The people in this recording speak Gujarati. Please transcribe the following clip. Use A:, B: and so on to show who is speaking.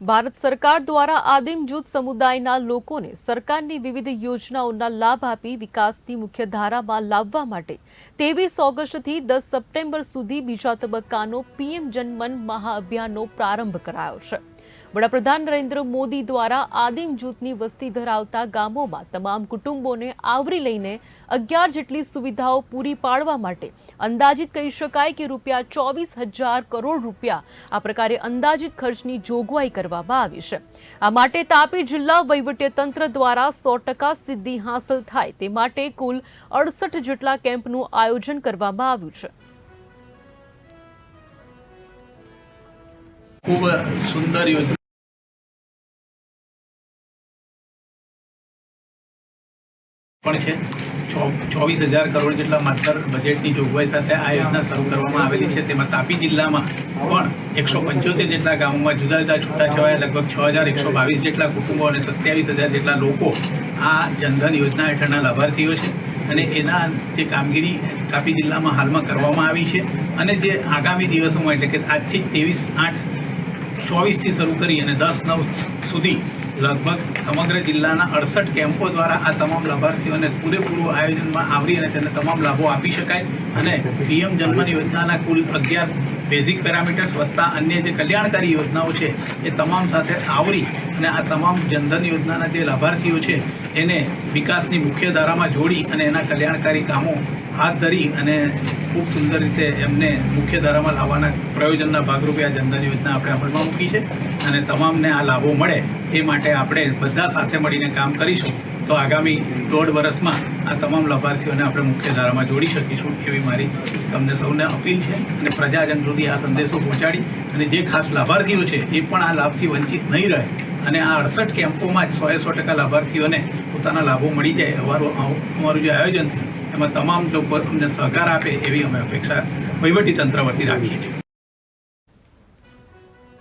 A: ભારત સરકાર દ્વારા આદિમ જૂથ સમુદાયના લોકોને સરકારની વિવિધ યોજનાઓના લાભ આપી વિકાસની મુખ્ય ધારામાં લાવવા માટે ત્રેવીસ ઓગસ્ટથી દસ સપ્ટેમ્બર સુધી બીજા તબક્કાનો પીએમ જનમન મહાઅભિયાનનો પ્રારંભ કરાયો છે. વડાપ્રધાન નરેન્દ્ર મોદી દ્વારા આદિમ જૂથની વસ્તી ધરાવતા ગામોમાં તમામ કુટુંબોને આવરી લઈને અગિયાર જેટલી સુવિધાઓ પૂરી પાડવા માટે અંદાજિત કહી શકાય કે રૂપિયા ચોવીસ હજાર કરોડ રૂપિયા આ પ્રકારે અંદાજિત ખર્ચની જોગવાઈ કરવામાં આવી છે. આ માટે તાપી જિલ્લા વહીવટીતંત્ર દ્વારા સો ટકા સિદ્ધિ હાંસલ થાય તે માટે કુલ અડસઠ જેટલા કેમ્પનું આયોજન કરવામાં આવ્યું છે.
B: ખૂબ સુંદર યોજના પણ છે. ચોવીસ હજાર કરોડ જેટલા માત્ર બજેટની જોગવાઈ સાથે આ યોજના શરૂ કરવામાં આવેલી છે. તેમાં તાપી જિલ્લામાં પણ એકસો પંચોતેર જેટલા ગામોમાં જુદા જુદા છૂટાછવાયા, લગભગ છ હજાર એકસો બાવીસ જેટલા કુટુંબો અને સત્યાવીસ હજાર જેટલા લોકો આ જનધન યોજના હેઠળના લાભાર્થીઓ છે. અને એના જે કામગીરી તાપી જિલ્લામાં હાલમાં કરવામાં આવી છે. અને જે આગામી દિવસોમાં, એટલે કે આજથી ત્રેવીસ આઠ ચોવીસથી શરૂ કરી અને દસ નવ સુધી લગભગ સમગ્ર જિલ્લાના અડસઠ કેમ્પો દ્વારા આ તમામ લાભાર્થીઓને પૂરેપૂરું આયોજનમાં આવરી અને તેને તમામ લાભો આપી શકાય અને પીએમ જન્મન યોજનાના કુલ અગિયાર બેઝિક પેરામીટર્સ વત્તા અન્ય જે કલ્યાણકારી યોજનાઓ છે, એ તમામ સાથે આવરી અને આ તમામ જનધન યોજનાના જે લાભાર્થીઓ છે, એને વિકાસની મુખ્ય ધારામાં જોડી અને એના કલ્યાણકારી કામો હાથ ધરી અને ખૂબ સુંદર રીતે એમને મુખ્ય ધારામાં લાવવાના પ્રયોજનના ભાગરૂપે આ જનધન યોજના આપણે અમલમાં મૂકી છે અને તમામને આ લાભો મળે એ માટે આપણે બધા સાથે મળીને કામ કરીશું તો આગામી દોઢ વર્ષમાં આ તમામ લાભાર્થીઓને આપણે મુખ્ય ધારામાં જોડી શકીશું એવી મારી તમને સૌને અપીલ છે અને પ્રજાજન સુધી આ સંદેશો પહોંચાડી અને જે ખાસ લાભાર્થીઓ છે એ પણ આ લાભથી વંચિત નહીં રહે અને આ અડસઠ કેમ્પોમાં જ સોએ સો ટકા લાભાર્થીઓને પોતાના લાભો મળી જાય અમારું અમારું જે આયોજન એમાં તમામ લોકો અમને સહકાર આપે એવી અમે અપેક્ષા વહીવટી તંત્ર વતી રાખીએ છીએ.